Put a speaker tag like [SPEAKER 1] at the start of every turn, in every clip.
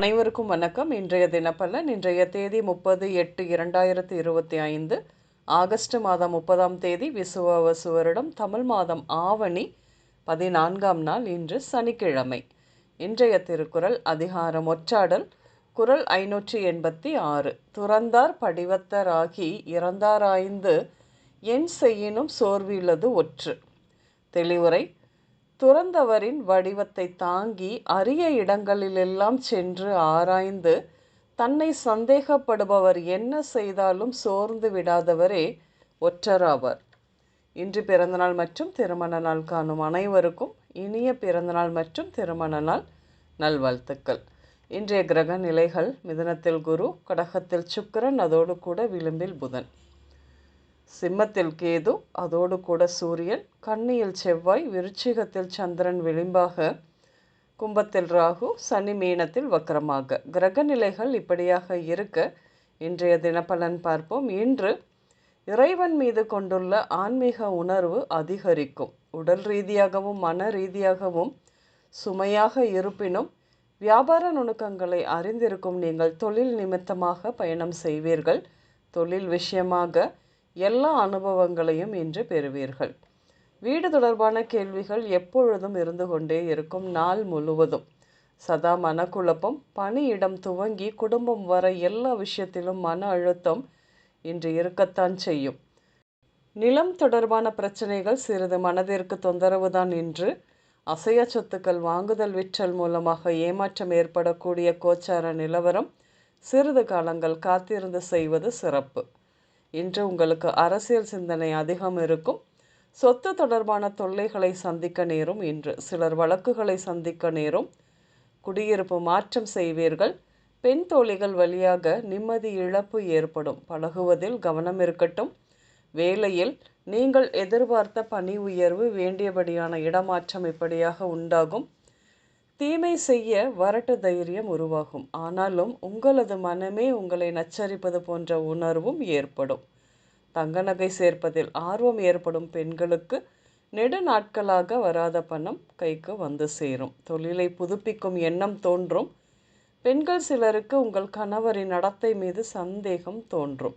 [SPEAKER 1] அனைவருக்கும் வணக்கம். இன்றைய தினப்பலன் இன்றைய தேதி முப்பது எட்டு இரண்டாயிரத்தி இருபத்தி ஐந்து ஆகஸ்ட் மாதம் முப்பதாம் தேதி விசுவாவசு வருடம் தமிழ் மாதம் ஆவணி பதினான்காம் நாள் இன்று சனிக்கிழமை. இன்றைய திருக்குறள் அதிகாரம் ஒற்றாடல் குறள் ஐநூற்றி எண்பத்தி ஆறு. துறந்தார் படிவத்தராகி இறந்தாராய்ந்து என் செய்யினும் சோர்வியுள்ளது ஒற்று. தெளிவுரை துறந்தவரின் வடிவத்தை தாங்கி அரிய இடங்களிலெல்லாம் சென்று ஆராய்ந்து தன்னை சந்தேகப்படுபவர் என்ன செய்தாலும் சோர்ந்து விடாதவரே ஒற்றராவர். இன்று பிறந்தநாள் மற்றும் திருமண நாள் காணும் அனைவருக்கும் இனிய பிறந்தநாள் மற்றும் திருமண நாள் நல்வாழ்த்துக்கள். இன்றைய கிரக நிலைகள் மிதனத்தில் குரு கடகத்தில் சுக்கிரன் அதோடு கூட விளிம்பில் புதன். சிம்மத்தில் கேது அதோடு கூட சூரியன் கன்னியில் செவ்வாய் விருச்சிகத்தில் சந்திரன் விளிம்பாக கும்பத்தில் ராகு சனி மீனத்தில் வக்கரமாக. கிரக நிலைகள் இப்படியாக இருக்க இன்றைய தினப்பலன் பார்ப்போம். இன்று இறைவன் மீது கொண்டுள்ள ஆன்மீக உணர்வு அதிகரிக்கும். உடல் ரீதியாகவும் மன ரீதியாகவும் சுமையாக இருப்பினும் வியாபார நுணுக்கங்களை அறிந்திருக்கும் நீங்கள் தொழில் நிமித்தமாக பயணம் செய்வீர்கள். தொழில் விஷயமாக எல்லா அனுபவங்களையும் இன்று பெறுவீர்கள். வீடு தொடர்பான கேள்விகள் எப்பொழுதும் இருந்து கொண்டே இருக்கும் நாள் முழுவதும். சதா மனக்குழப்பம் பணியிடம் துவங்கி குடும்பம் வர எல்லா விஷயத்திலும் மன அழுத்தம் இன்று இருக்கத்தான் செய்யும். நிலம் தொடர்பான பிரச்சனைகள் சிறிது மனதிற்கு தொந்தரவுதான் இன்று. அசைய சொத்துக்கள் வாங்குதல் விற்றல் மூலமாக ஏமாற்றம் ஏற்படக்கூடிய கோச்சார நிலவரம் சிறிது காலங்கள் காத்திருந்து செய்வது சிறப்பு. இன்று உங்களுக்கு அரசியல் சிந்தனை அதிகம் இருக்கும். சொத்து தொடர்பான தொல்லைகளை சந்திக்க நேரும். இன்று சிலர் வழக்குகளை சந்திக்க நேரும். குடியிருப்பு மாற்றம் செய்வீர்கள். பெண் தோழிகள் வழியாக நிம்மதி இழப்பு ஏற்படும். பழகுவதில் கவனம் இருக்கட்டும். வேலையில் நீங்கள் எதிர்பார்த்த பணி உயர்வு வேண்டியபடியான இடமாற்றம் இப்படியாக உண்டாகும். தீமை செய்ய வரட்டு தைரியம் உருவாகும். ஆனாலும் உங்களது மனமே உங்களை நச்சரிப்பது போன்ற உணர்வும் ஏற்படும். தங்க நகை சேர்ப்பதில் ஆர்வம் ஏற்படும் பெண்களுக்கு நெடு நாட்களாக வராத பணம் கைக்கு வந்து சேரும். தொழிலை புதுப்பிக்கும் எண்ணம் தோன்றும். பெண்கள் சிலருக்கு உங்கள் கணவரின் நடத்தை மீது சந்தேகம் தோன்றும்.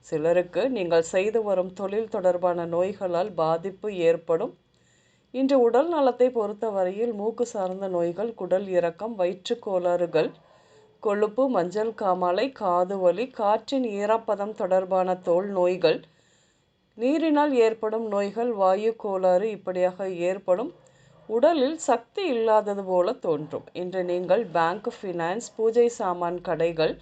[SPEAKER 1] சிலருக்கு நீங்கள் செய்து வரும் தொழில் தொடர்பான நோய்களால் பாதிப்பு ஏற்படும். இன்று உடல் நலத்தை பொறுத்தவரையில் மூக்கு சார்ந்த நோய்கள் குடல் இறக்கம் வயிற்று கோளாறுகள் கொழுப்பு மஞ்சள் காமாலை காது வலி காற்றின் ஈரப்பதம் தொடர்பான தோல் நோய்கள் நீரினால் ஏற்படும் நோய்கள் வாயு கோளாறு இப்படியாக ஏற்படும். உடலில் சக்தி இல்லாதது போல தோன்றும். இன்று நீங்கள் பேங்க் ஃபினான்ஸ் பூஜை சாமான் கடைகள்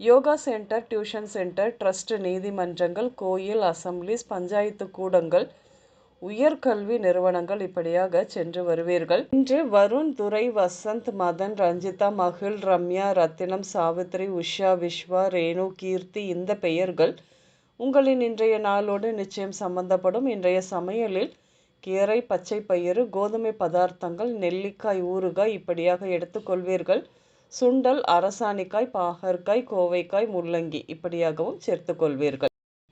[SPEAKER 1] yoga centre tuition centre trust நீதிமன்றங்கள் கோயில் அசம்பிளிஸ் பஞ்சாயத்து கூடங்கள் உயர்கல்வி நிறுவனங்கள் இப்படியாக சென்று வருவீர்கள். இன்று வருண் துரை வசந்த் மதன் ரஞ்சிதா மகிழ் ரம்யா ரத்தினம் சாவித்ரி உஷா விஸ்வா ரேணு கீர்த்தி இந்த பெயர்கள் உங்களின் இன்றைய நாளோடு நிச்சயம் சம்பந்தப்படும். இன்றைய சமையலில் கீரை பச்சை பயிறு கோதுமை பதார்த்தங்கள் நெல்லிக்காய் ஊறுகாய் இப்படியாக எடுத்துக்கொள்வீர்கள் சுண்டல் அரசாணிக்காய் பாகற்காய் கோவைக்காய் முள்ளங்கி இப்படியாகவும் சேர்த்துக்கொள்வீர்கள்